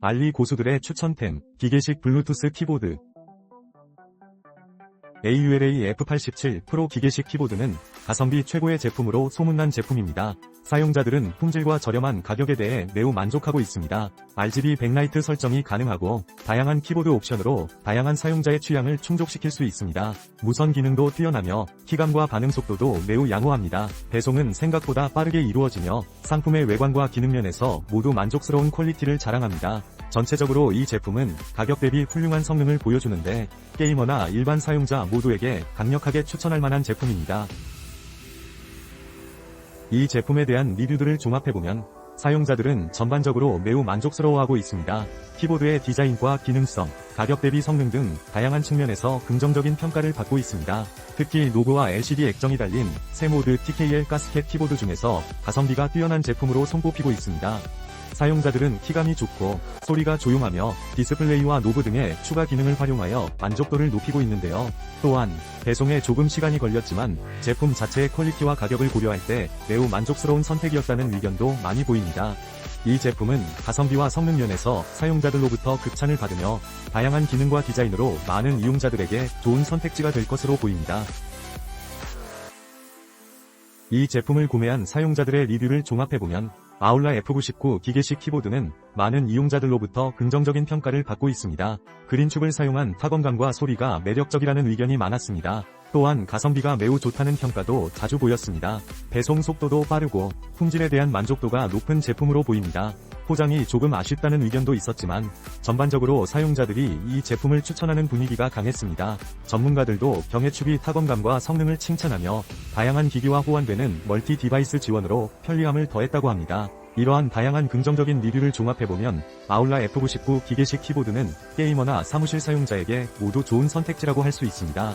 알리 고수들의 추천템, 기계식 블루투스 키보드. AULA F87 프로 기계식 키보드는 가성비 최고의 제품으로 소문난 제품입니다. 사용자들은 품질과 저렴한 가격에 대해 매우 만족하고 있습니다. RGB 백라이트 설정이 가능하고 다양한 키보드 옵션으로 다양한 사용자의 취향을 충족시킬 수 있습니다. 무선 기능도 뛰어나며 키감과 반응 속도도 매우 양호합니다. 배송은 생각보다 빠르게 이루어지며 상품의 외관과 기능 면에서 모두 만족스러운 퀄리티를 자랑합니다. 전체적으로 이 제품은 가격 대비 훌륭한 성능을 보여주는데 게이머나 일반 사용자 모두에게 강력하게 추천할 만한 제품입니다. 이 제품에 대한 리뷰들을 종합해보면 사용자들은 전반적으로 매우 만족스러워하고 있습니다. 키보드의 디자인과 기능성, 가격 대비 성능 등 다양한 측면에서 긍정적인 평가를 받고 있습니다. 특히 로고와 LCD 액정이 달린 새 모드 TKL 가스켓 키보드 중에서 가성비가 뛰어난 제품으로 손꼽히고 있습니다. 사용자들은 키감이 좋고 소리가 조용하며 디스플레이와 노브 등의 추가 기능을 활용하여 만족도를 높이고 있는데요. 또한 배송에 조금 시간이 걸렸지만 제품 자체의 퀄리티와 가격을 고려할 때 매우 만족스러운 선택이었다는 의견도 많이 보입니다. 이 제품은 가성비와 성능 면에서 사용자들로부터 극찬을 받으며 다양한 기능과 디자인으로 많은 이용자들에게 좋은 선택지가 될 것으로 보입니다. 이 제품을 구매한 사용자들의 리뷰를 종합해보면 아울라 F99 기계식 키보드는 많은 이용자들로부터 긍정적인 평가를 받고 있습니다. 그린축을 사용한 타건감과 소리가 매력적이라는 의견이 많았습니다. 또한 가성비가 매우 좋다는 평가도 자주 보였습니다. 배송 속도도 빠르고 품질에 대한 만족도가 높은 제품으로 보입니다. 포장이 조금 아쉽다는 의견도 있었지만 전반적으로 사용자들이 이 제품을 추천하는 분위기가 강했습니다. 전문가들도 경해축이 타건감과 성능을 칭찬하며 다양한 기기와 호환되는 멀티 디바이스 지원으로 편리함을 더했다고 합니다. 이러한 다양한 긍정적인 리뷰를 종합해보면 아울라 F99 기계식 키보드는 게이머나 사무실 사용자에게 모두 좋은 선택지라고 할 수 있습니다.